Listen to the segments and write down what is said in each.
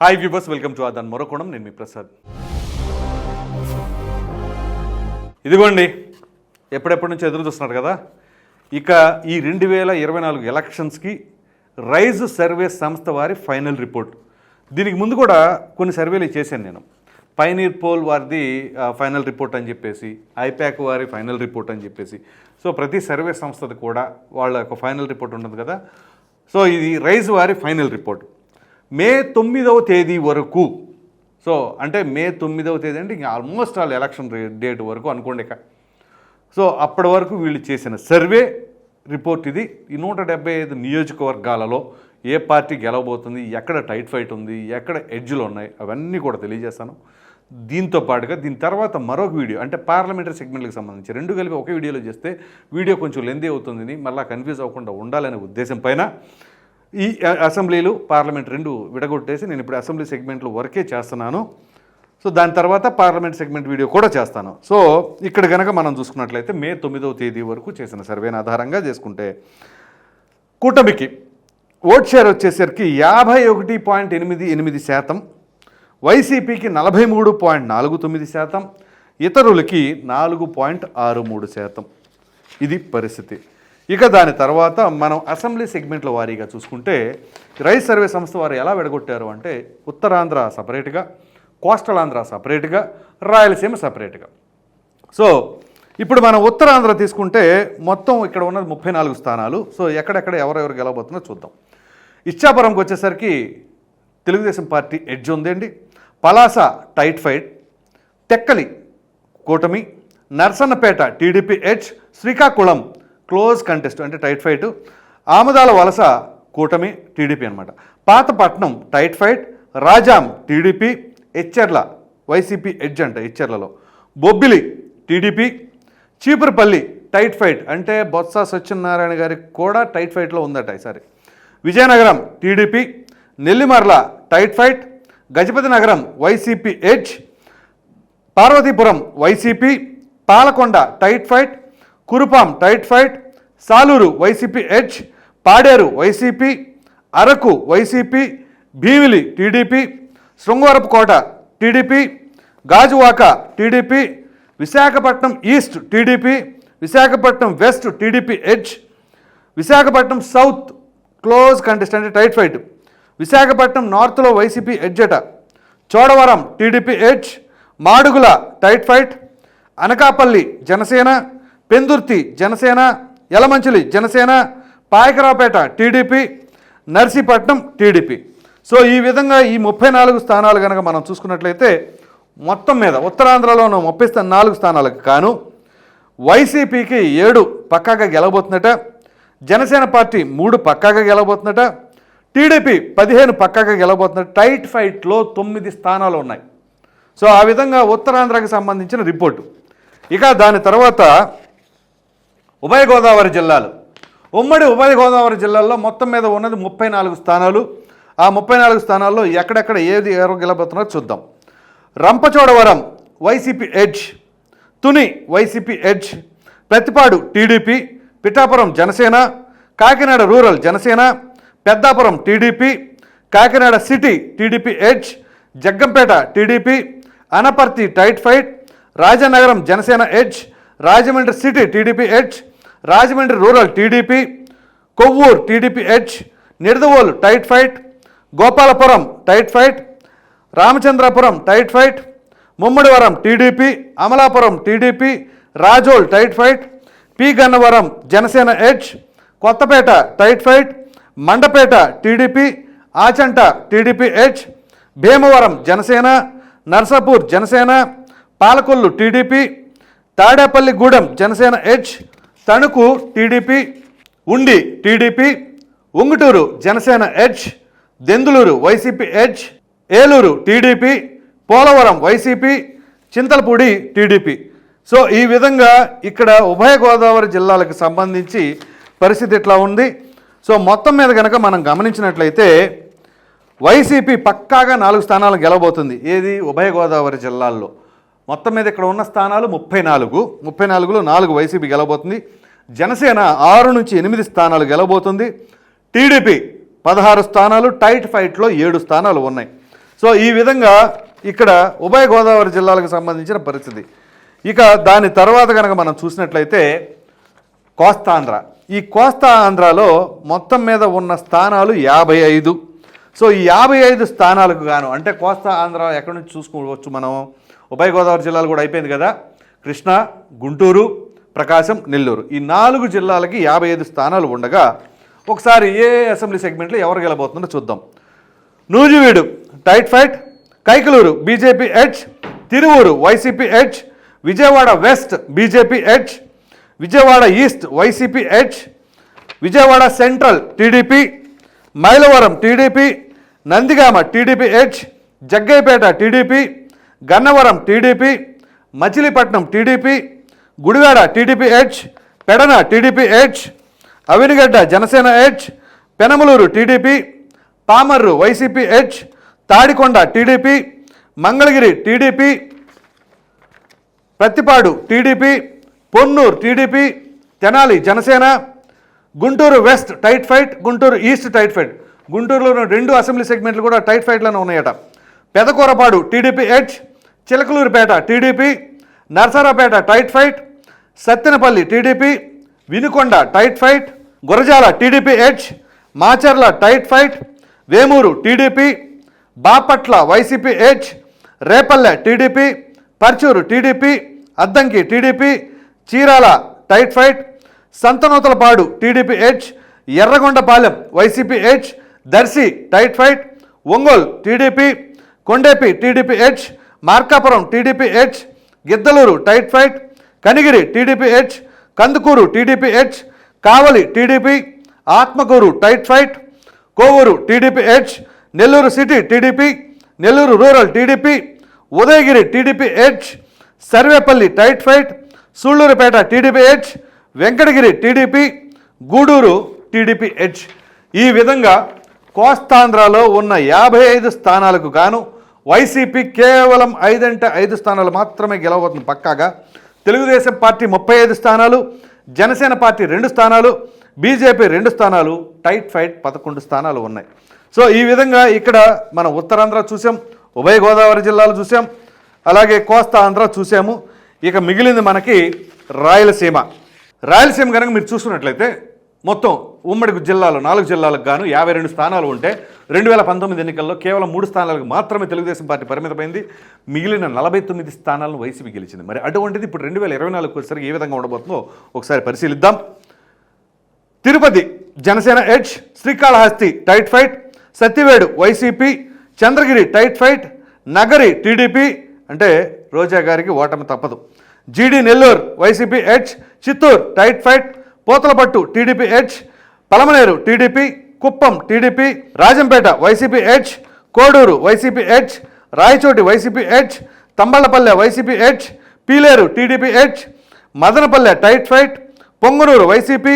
Hi viewers welcome to Aadhan మరొకోణం నేను మీ ప్రసాద్ ఇదిగోండి ఎప్పుడెప్పటి నుంచి ఎదురు చూస్తున్నారు కదా? ఇక ఈ రెండు వేల ఇరవై నాలుగు ఎలక్షన్స్కి రైజ్ సర్వే సంస్థ వారి ఫైనల్ రిపోర్ట్. దీనికి ముందు కూడా కొన్ని సర్వేలు చేశాను నేను. పైనీర్ పోల్ వారిది ఫైనల్ రిపోర్ట్ అని చెప్పేసి ఐప్యాక్ వారి ఫైనల్ రిపోర్ట్ అని చెప్పేసి. సో ప్రతి సర్వే సంస్థది కూడా వాళ్ళ యొక్క ఫైనల్ రిపోర్ట్ ఉంటుంది కదా? సో ఇది రైజ్ వారి ఫైనల్ రిపోర్ట్. మే తొమ్మిదవ తేదీ వరకు. సో అంటే మే తొమ్మిదవ తేదీ అంటే ఇంకా ఆల్మోస్ట్ ఆల్ ఎలక్షన్ డేట్ వరకు అనుకోండి ఇక. సో అప్పటి వరకు వీళ్ళు చేసిన సర్వే రిపోర్ట్ ఇది. ఈ నూట డెబ్బై ఐదు నియోజకవర్గాలలో ఏ పార్టీ గెలవబోతుంది ఎక్కడ టైట్ ఫైట్ ఉంది ఎక్కడ ఎడ్జ్లు ఉన్నాయి అవన్నీ కూడా తెలియజేస్తాను. దీంతో పాటుగా దీని తర్వాత మరొక వీడియో అంటే పార్లమెంటరీ సెగ్మెంట్లకు సంబంధించి రెండు కలిపి ఒకే వీడియోలో చేస్తే వీడియో కొంచెం లెందీ అవుతుంది మళ్ళీ కన్ఫ్యూజ్ అవ్వకుండా ఉండాలనే ఉద్దేశం పైన ఈ అసెంబ్లీలు పార్లమెంట్ రెండు విడగొట్టేసి నేను ఇప్పుడు అసెంబ్లీ సెగ్మెంట్లు వరకే చేస్తున్నాను. సో దాని తర్వాత పార్లమెంట్ సెగ్మెంట్ వీడియో కూడా చేస్తాను. సో ఇక్కడ కనుక మనం చూసుకున్నట్లయితే మే తొమ్మిదవ తేదీ వరకు చేసిన సర్వేను ఆధారంగా చేసుకుంటే కూటమికి ఓట్ షేర్ వచ్చేసరికి యాభై ఒకటి పాయింట్ ఎనిమిది ఎనిమిది శాతం వైసీపీకి నలభై మూడు పాయింట్ నాలుగు తొమ్మిది శాతం ఇతరులకి నాలుగు పాయింట్ ఆరు మూడు శాతం. ఇది పరిస్థితి. ఇక దాని తర్వాత మనం అసెంబ్లీ సెగ్మెంట్ల వారీగా చూసుకుంటే రైస్ సర్వే సంస్థ వారు ఎలా విడగొట్టారు అంటే ఉత్తరాంధ్ర సపరేట్గా కోస్టల్ ఆంధ్ర సపరేట్గా రాయలసీమ సపరేట్గా. సో ఇప్పుడు మనం ఉత్తరాంధ్ర తీసుకుంటే మొత్తం ఇక్కడ ఉన్నది ముప్పై నాలుగు స్థానాలు. సో ఎక్కడెక్కడ ఎవరెవరు గెలవబోతుందో చూద్దాం. ఇచ్చాపురంకి వచ్చేసరికి తెలుగుదేశం పార్టీ ఎడ్జ్ ఉందండి. పలాస టైట్ ఫైట్ తెక్కలి కూటమి Narasannapeta TDP edge Srikakulam close contest అంటే టైట్ ఫైట్. ఆముదాల వలస కూటమి టీడీపీ అనమాట Pathapatnam tight fight Rajam TDP Etcherla YCP edge అంట ఎచ్చెర్లలో. Bobbili TDP Cheepurupalli tight fight అంటే బొత్స సత్యనారాయణ గారికి కూడా టైట్ ఫైట్లో ఉందట ఈసారి. Vizianagaram TDP Nellimarla tight fight Gajapathinagaram YCP edge Parvathipuram YCP Palakonda tight fight Kurupam tight fight Salur YCP edge Paderu YCP Araku YCP Bheemili TDP Srungavarapukota TDP Gajuwaka TDP Visakhapatnam east TDP Visakhapatnam west TDP edge Visakhapatnam south close contest అంటే tight fight Visakhapatnam నార్త్లో YCP edge Chodavaram TDP edge Madugula tight fight Anakapalli Janasena Pendurthi Janasena Yelamanchili Janasena Payakaraopeta TDP Narsipatnam TDP. So ఈ విధంగా ఈ ముప్పై నాలుగు స్థానాలు కనుక మనం చూసుకున్నట్లయితే మొత్తం మీద ఉత్తరాంధ్రలో ఉన్న ముప్పై నాలుగు స్థానాలకు కాను వైసీపీకి ఏడు పక్కాగా గెలవబోతుందట జనసేన పార్టీ మూడు పక్కాగా గెలవబోతుందట టీడీపీ పదిహేను పక్కాగా గెలవబోతుందట టైట్ ఫైట్లో తొమ్మిది స్థానాలు ఉన్నాయి. సో ఆ విధంగా ఉత్తరాంధ్రకి సంబంధించిన రిపోర్టు. ఇక దాని తర్వాత ఉభయ గోదావరి జిల్లాలు. ఉమ్మడి ఉభయ గోదావరి జిల్లాల్లో మొత్తం మీద ఉన్నది ముప్పై నాలుగు స్థానాలు. ఆ ముప్పై నాలుగు స్థానాల్లో ఎక్కడెక్కడ ఏది ఎవరు గెలబోతున్నారో చూద్దాం. Rampachodavaram YCP edge. Tuni YCP edge. Prathipadu TDP. Pithapuram Janasena. Kakinada rural Janasena. Peddapuram TDP. Kakinada city TDP edge. Jaggampeta TDP. Anaparthi tight fight. Rajanagaram Janasena edge. Rajahmundry city TDP edge. Rajahmundry rural TDP Kovvur TDP edge Nidadavolu tight fight Gopalapuram tight fight Ramachandrapuram tight fight Mummidivaram TDP Amalapuram TDP Razole tight fight P Gannavaram Janasena edge Kothapeta tight fight Mandapeta TDP Achanta TDP edge Bhimavaram Janasena Narsapur Janasena Palakollu TDP Tadepalligudem Janasena edge Tanuku TDP Undi TDP Unguturu Janasena edge Denduluru YCP edge Eluru TDP Polavaram YCP Chintalapudi TDP. So ఈ విధంగా ఇక్కడ ఉభయ గోదావరి జిల్లాలకు సంబంధించి పరిస్థితి ఇట్లా ఉంది? So మొత్తం మీద కనుక మనం గమనించినట్లయితే వైసీపీ పక్కాగా నాలుగు స్థానాలు గెలవబోతుంది. ఏది? ఉభయ గోదావరి జిల్లాల్లో. మొత్తం మీద ఇక్కడ ఉన్న స్థానాలు ముప్పై నాలుగు. ముప్పై నాలుగులో నాలుగు వైసీపీ గెలవబోతుంది. జనసేన ఆరు నుంచి ఎనిమిది స్థానాలు గెలవబోతుంది. టీడీపీ పదహారు స్థానాలు టైట్ ఫైట్లో ఏడు స్థానాలు ఉన్నాయి. సో ఈ విధంగా ఇక్కడ ఉభయ గోదావరి జిల్లాలకు సంబంధించిన పరిస్థితి. ఇక దాని తర్వాత కనుక మనం చూసినట్లయితే కోస్తాంధ్ర. ఈ కోస్తా ఆంధ్రాలో మొత్తం మీద ఉన్న స్థానాలు యాభై ఐదు. సో ఈ యాభై ఐదు స్థానాలకు గాను అంటే కోస్తా ఆంధ్ర ఎక్కడి నుంచి చూసుకోవచ్చు మనం? ఉభయ గోదావరి జిల్లాలు కూడా అయిపోయింది కదా. కృష్ణా గుంటూరు ప్రకాశం నెల్లూరు. ఈ నాలుగు జిల్లాలకి యాభై ఐదు స్థానాలు ఉండగా ఒకసారి ఏ అసెంబ్లీ సెగ్మెంట్లో ఎవరు గెలబోతుందో చూద్దాం. Nuzvid tight fight. Kaikaluru BJP edge Tiruvuru YCP edge Vijayawada west BJP edge Vijayawada east YCP edge Vijayawada central TDP. Mylavaram TDP. Nandigama TDP edge Jaggayyapeta TDP. Gannavaram TDP Machilipatnam TDP Gudivada TDP edge Pedana TDP edge Avanigadda Janasena edge Penamaluru TDP Pamarru YCP edge Tadikonda TDP Mangalagiri TDP Prathipadu TDP Ponnuru TDP Tenali Janasena Guntur west tight fight Guntur east tight fight. గుంటూరులో రెండు assembly సెగ్మెంట్లు కూడా tight ఫైట్లోనే ఉన్నాయట. Pedakurapadu TDP edge Chilakaluripet TDP Narasaraopet tight fight Sattenapalli TDP Vinukonda tight fight Gurazala TDP edge Macherla tight fight Vemuru TDP Bapatla YCP edge Repalle TDP Parchur TDP Addanki TDP Chirala tight fight Santhanuthalapadu TDP edge Yerragondapalem YCP edge Darsi tight fight Ongole TDP Kondapi TDP edge Markapuram TDP edge Giddalur tight fight Kanigiri TDP edge Kandukur TDP edge Kavali TDP Atmakur tight fight Kovur TDP edge Nellore city TDP Nellore rural TDP Udayagiri TDP edge Sarvepalli tight fight Sullurpeta TDP edge Venkatagiri TDP Gudur TDP edge. ఈ విధంగా కోస్తాంధ్రలో ఉన్న యాభై ఐదు స్థానాలకు గాను YCP కేవలం ఐదంటే ఐదు స్థానాలు మాత్రమే గెలవబోతుంది పక్కాగా. తెలుగుదేశం పార్టీ ముప్పై ఐదు స్థానాలు జనసేన పార్టీ రెండు స్థానాలు బీజేపీ రెండు స్థానాలు టైట్ ఫైట్ పదకొండు స్థానాలు ఉన్నాయి. సో ఈ విధంగా ఇక్కడ మనం ఉత్తరాంధ్ర చూసాం ఉభయ గోదావరి జిల్లాలు చూసాం అలాగే కోస్తా ఆంధ్ర చూసాము. ఇక మిగిలింది మనకి రాయలసీమ. రాయలసీమ కనుక మీరు చూసుకున్నట్లయితే మొత్తం ఉమ్మడి జిల్లాలో నాలుగు జిల్లాలకు గాను యాభై రెండు స్థానాలు ఉంటే రెండు వేల పంతొమ్మిది ఎన్నికల్లో కేవలం మూడు స్థానాలకు మాత్రమే తెలుగుదేశం పార్టీ పరిమితమైంది. మిగిలిన నలభై తొమ్మిది స్థానాలను వైసీపీ గెలిచింది. మరి అటువంటిది ఇప్పుడు రెండు వేల ఇరవై నాలుగు వచ్చేసరికి ఏ విధంగా ఉండబోతుందో ఒకసారి పరిశీలిద్దాం. Tirupati Janasena edge Srikalahasti tight fight Satyavedu YCP Chandragiri tight fight Nagari TDP అంటే రోజా గారికి ఓటమి తప్పదు. G D Nellore YCP edge Chittoor tight fight Pothalapattu TDP edge Palamaner TDP Kuppam TDP Rajampet YCP edge Kodur YCP edge Rayachoti YCP edge Thamballapalle YCP edge Peeleru TDP edge Madanapalle tight fight Punganur YCP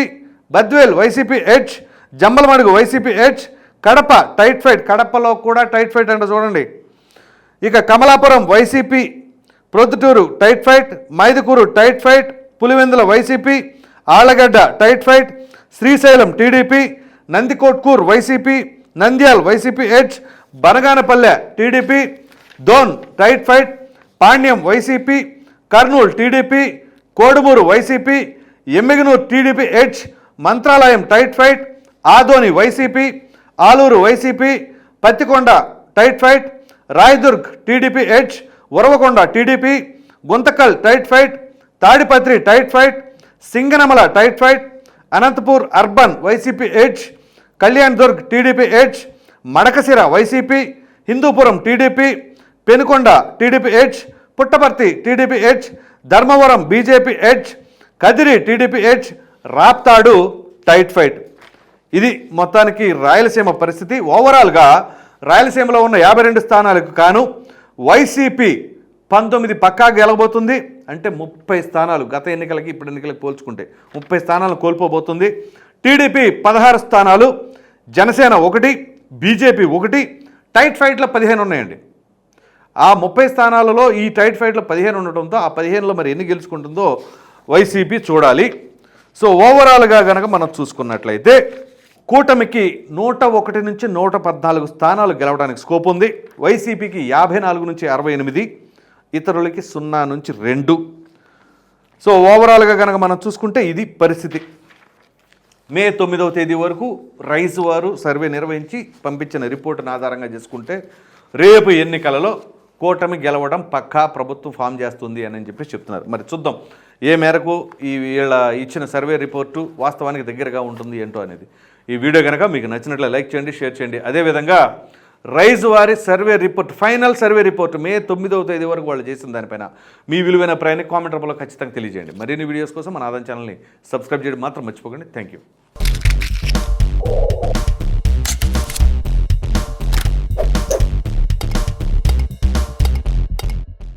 Badvel YCP edge Jammalamadugu YCP edge Kadapa tight fight. కడపలో కూడా tight fight అంటే చూడండి. ఇక Kamalapuram YCP Proddatur tight fight Mydukur tight fight Pulivendula YCP Allagadda tight fight Srisailam TDP Nandikotkur YCP Nandyal YCP edge Banaganapalle TDP Dhone tight fight Panyam YCP Kurnool TDP Kodumur YCP Yemmiganur TDP edge Mantralayam tight fight Adoni YCP Alur YCP Pattikonda tight fight Rayadurg TDP edge Uravakonda TDP Guntakal tight fight Tadipatri tight fight Singanamala tight fight Anantapur urban YCP edge Kalyandurg TDP edge Madakasira YCP Hindupur TDP Penukonda TDP edge Puttaparthi TDP edge Dharmavaram BJP edge Kadiri TDP edge Raptadu tight fight. ఇది మొత్తానికి రాయలసీమ పరిస్థితి. ఓవరాల్గా రాయలసీమలో ఉన్న యాభై రెండు స్థానాలకు కాను వైసీపీ పంతొమ్మిది పక్కా గెలవబోతుంది. అంటే ముప్పై స్థానాలు గత ఎన్నికలకి ఇప్పుడు ఎన్నికలకి పోల్చుకుంటే ముప్పై స్థానాలు కోల్పోబోతుంది. టీడీపీ పదహారు స్థానాలు జనసేన ఒకటి బీజేపీ ఒకటి టైట్ ఫైట్లో పదిహేను ఉన్నాయండి. ఆ ముప్పై స్థానాలలో ఈ టైట్ ఫైట్లో పదిహేను ఉండటంతో ఆ పదిహేనులో మరి ఎన్ని గెలుచుకుంటుందో వైసీపీ చూడాలి. సో ఓవరాల్గా కనుక మనం చూసుకున్నట్లయితే కూటమికి నూట ఒకటి నుంచి నూట పద్నాలుగు స్థానాలు గెలవడానికి స్కోప్ ఉంది. వైసీపీకి యాభై నాలుగు నుంచి అరవై ఎనిమిది ఇతరులకి సున్నా నుంచి రెండు. సో ఓవరాల్గా కనుక మనం చూసుకుంటే ఇది పరిస్థితి. మే తొమ్మిదవ తేదీ వరకు రైస్ వారు సర్వే నిర్వహించి పంపించిన రిపోర్టును ఆధారంగా చేసుకుంటే రేపు ఎన్నికలలో కూటమి గెలవడం పక్కా ప్రభుత్వం ఫామ్ చేస్తుంది అని చెప్పి చెప్తున్నారు. మరి చూద్దాం ఏ మేరకు ఈ వీళ్ళ ఇచ్చిన సర్వే రిపోర్టు వాస్తవానికి దగ్గరగా ఉంటుంది ఏంటో అనేది. ఈ వీడియో కనుక మీకు నచ్చినట్లు లైక్ చేయండి షేర్ చేయండి. అదేవిధంగా రైజ్ వారి survey report final survey report May తొమ్మిదవ తేదీ వరకు వాళ్ళు చేసిన దానిపైన. మీ విలువైన ప్రయాణిక కామెంట్ రూపంలో ఖచ్చితంగా తెలియజేయండి. మరిన్ని వీడియోస్ కోసం మన ఆదాయం ఛానల్ని సబ్స్క్రైబ్ చేయడం మాత్రం మర్చిపోకండి. Thank you